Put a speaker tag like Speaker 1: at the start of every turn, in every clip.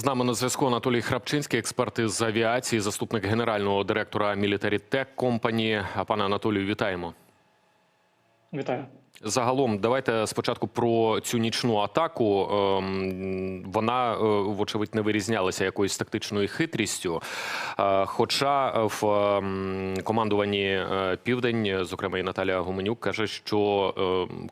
Speaker 1: З нами на зв'язку Анатолій Храпчинський, експерт із авіації, заступник генерального директора Military Tech Company. Пане Анатолію, вітаємо.
Speaker 2: Вітаю.
Speaker 1: Загалом, давайте спочатку про цю нічну атаку. Ем, Вона, е, вочевидь, не вирізнялася якоюсь тактичною хитрістю. Е, Хоча в ем, командуванні е, Південь, зокрема і Наталія Гуменюк, каже, що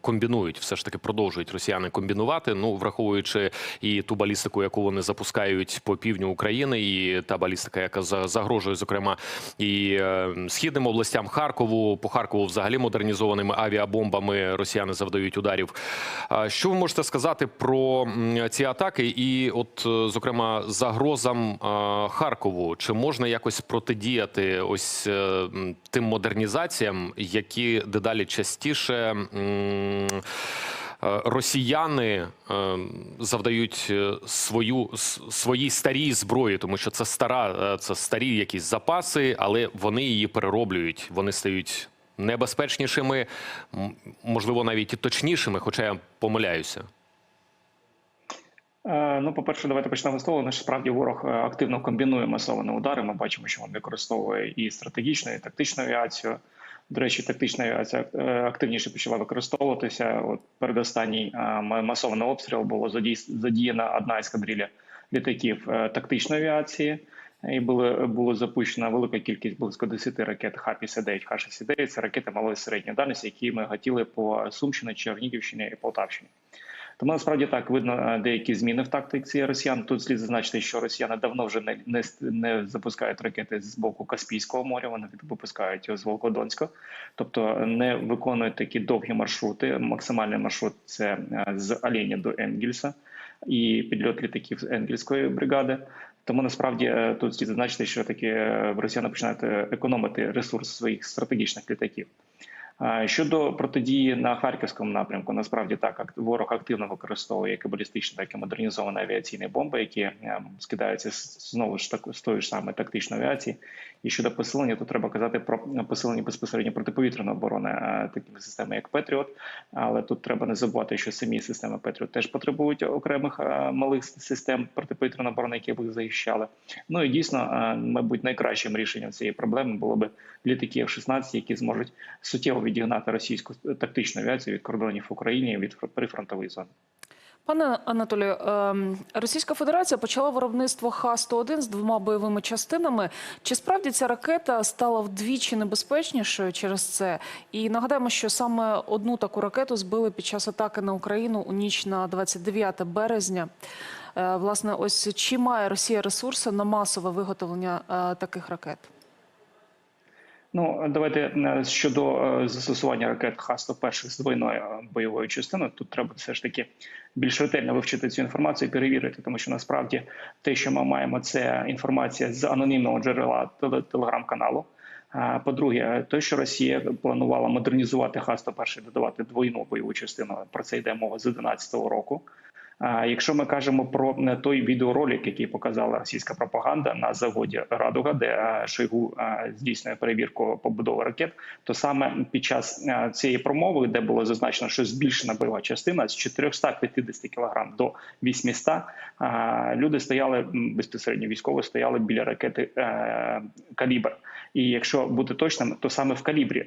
Speaker 1: комбінують, все ж таки продовжують росіяни комбінувати. Ну, враховуючи і ту балістику, яку вони запускають по півдню України, і та балістика, яка за- загрожує, зокрема, і східним областям Харкову, по Харкову взагалі модернізованими авіабомбами росіяни завдають ударів. Що ви можете сказати про ці атаки? І, от, е, зокрема, загрозам е, Харкову, чи можна якось протидіяти ось е, тим модернізаціям, які дедалі частіше. Росіяни завдають свою с- своїй старій зброї, тому що це стара, це старі якісь запаси, але вони її перероблюють. Вони стають небезпечнішими, можливо, навіть і точнішими, хоча я помиляюся.
Speaker 2: Е, Ну, по-перше, давайте почнемо з того. Насправді ворог е, активно комбінує масовані удари. Ми бачимо, що він використовує і стратегічну, і тактичну авіацію. До речі, тактична авіація е, активніше почала використовуватися. От передостанній масований обстріл було задіяна одна ескадрилля літаків е, тактичної авіації. І було, було запущено велика кількість близько 10 ракет Х-59, Х-69. Це ракети малої середньої дальності, які ми хотіли по Сумщині, Чернігівщині і Полтавщині. Тому насправді так видно е, деякі зміни в тактиці росіян. Тут слід зазначити, що росіяни давно вже не, не, не запускають ракети з боку Каспійського моря, вони випускають з Волкодонського, тобто не виконують такі довгі маршрути. Максимальний маршрут це е, з Оленя до Енгельса і підльот літаків з Енгельської бригади. Тому насправді е, тут слід зазначити, що таки е, росіяни починають е, економити ресурс своїх стратегічних літаків. Щодо протидії на харківському напрямку, насправді так ак- ворог активно використовує як балістичні, так і модернізовані авіаційні бомби, які ем, скидаються знову ж так з тої ж самої тактичної авіації. І щодо посилення, то треба казати про посилення безпосередньо протиповітряної оборони е, такими системами, як Петріот. Але тут треба не забувати, що самі системи Петріот теж потребують окремих е, малих систем протиповітряної оборони, які б їх захищали. Ну і дійсно, е, мабуть, найкращим рішенням цієї проблеми було би літаки F-16, які зможуть суттєво відігнати російську тактичну авіацію від кордонів України від фр- прифронтової зони.
Speaker 3: Пане Анатолію, ем, Російська Федерація почала виробництво Х-101 з двома бойовими частинами. Чи справді ця ракета стала вдвічі небезпечнішою через це? І нагадаємо, що саме одну таку ракету збили під час атаки на Україну у ніч на 29 березня. Е, Власне, ось чи має Росія ресурси на масове виготовлення е, таких ракет?
Speaker 2: Ну давайте е, щодо е, застосування ракет Х-101 з двойною е, бойовою частиною. Тут треба все ж таки більш ретельно вивчити цю інформацію і перевірити, тому що насправді те, що ми маємо, це інформація з анонімного джерела телеграм-каналу. По-друге, те, що Росія планувала модернізувати Х-101, додавати двойну бойову частину, про це йде мова з 2011 року. Якщо ми кажемо про е, той відеоролик, який показала російська пропаганда на заводі Радуга, де е, Шойгу е, здійснює перевірку побудови ракет, то саме під час цієї промови, де було зазначено, що збільшена бойова частина з 450 кг до 800, е, люди стояли безпосередньо військово стояли біля ракети калібр. І якщо бути точним, то саме в калібрі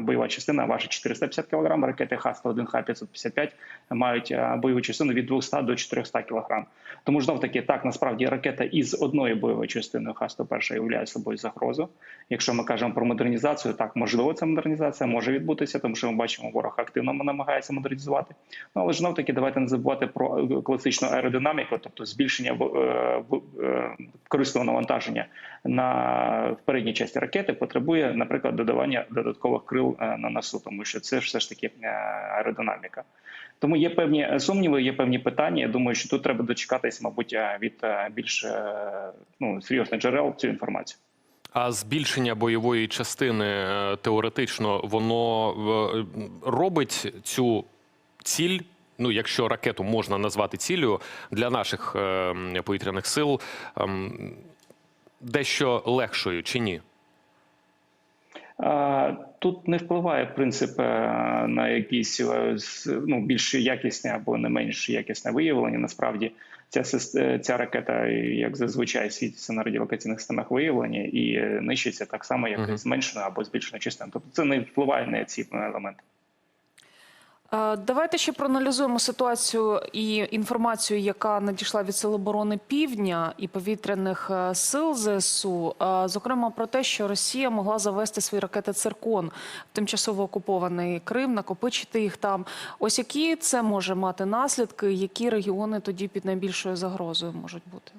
Speaker 2: бойова частина важить 450 кг, ракети Х-101, Х-555 мають бойову частину від 200 до 400 кг. Тому знов таки так насправді ракета із одною бойовою частиною Х-101 являє собою загрозу. Якщо ми кажемо про модернізацію, так можливо, ця модернізація може відбутися, тому що ми бачимо, ворог активно намагається модернізувати. Ну але ж знов таки давайте не забувати про е, класичну аеродинаміку, тобто збільшення е, е, корисного навантаження на передній часті ракети потребує, наприклад, додавання додаткових крил на носу, тому що це все ж таки аеродинаміка. Тому є певні сумніви, є певні питання. Я думаю, що тут треба дочекатись, мабуть, е, від е, більш е, ну, серйозних джерел цю інформацію.
Speaker 1: А збільшення бойової частини теоретично воно робить цю ціль. Ну, якщо ракету можна назвати ціллю для наших повітряних сил, ем, дещо легшою чи ні?
Speaker 2: Тут не впливає принцип е, на якісь е, ну, більш якісне або не менш якісне виявлення. Насправді ця сис- ця ракета, як зазвичай, світиться на радіолокаційних системах виявлення і е, нищиться так само, як і зменшена або збільшена частина. Тобто це не впливає на ці елементи.
Speaker 3: Е, Давайте ще проаналізуємо ситуацію і інформацію, яка надійшла від Сил оборони Півдня і повітряних е, сил ЗСУ. Е, Зокрема, про те, що Росія могла завести свої ракети «Циркон» в тимчасово окупований Крим, накопичити їх там. Ось які це може мати наслідки, які регіони тоді під найбільшою загрозою можуть бути?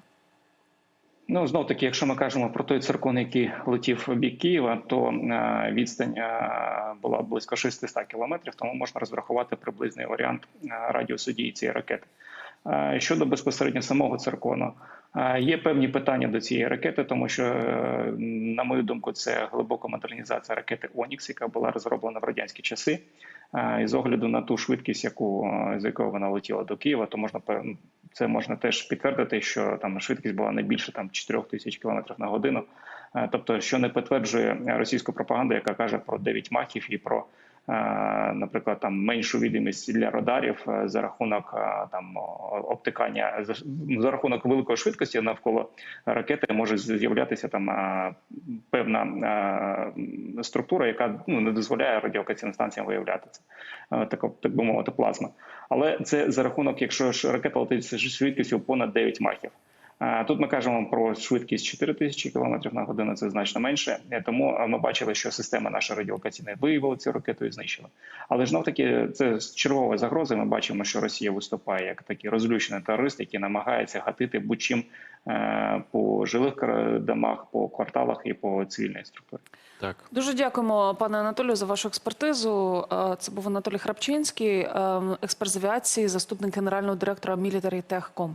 Speaker 2: Ну знов таки, якщо ми кажемо про той циркон, який летів в бік Києва, то е, відстань е, була близько 600 кілометрів, тому можна розрахувати приблизний варіант е, радіусу дії цієї ракети. Щодо безпосередньо самого циркону, є певні питання до цієї ракети, тому що, на мою думку, це глибока модернізація ракети Онікс, яка була розроблена в радянські часи. І з огляду на ту швидкість, яку з якою вона летіла до Києва, то можна це можна теж підтвердити, що там швидкість була не більше там 4 тисяч кілометрів на годину. Е, Тобто, що не підтверджує російську пропаганду, яка каже про 9 махів і про, наприклад, там меншу відомість для радарів е, за рахунок е, там обтикання за, рахунок великої швидкості навколо ракети може з'являтися там е, певна е, структура, яка ну не дозволяє радіолокаційним станціям виявляти це Е, так, так би мовити, плазма. Але це за рахунок, якщо ж ракета летить з швидкістю понад 9 махів. Тут ми кажемо про швидкість 4 тисячі км на годину, це значно менше. Е, Тому ми бачили, що система наша радіолокаційна виявила цю ракету і знищила. Але ж навтаки, це чергова загроза. Ми бачимо, що Росія виступає як такий розлючений терорист, який намагається гатити будь-чим е, по жилих домах, по кварталах і по цивільній структурі.
Speaker 1: Так.
Speaker 3: Дуже дякуємо, пане Анатолію, за вашу експертизу. Е, Це був Анатолій Храпчинський, е, експерт з авіації, заступник генерального директора Military Tech Com.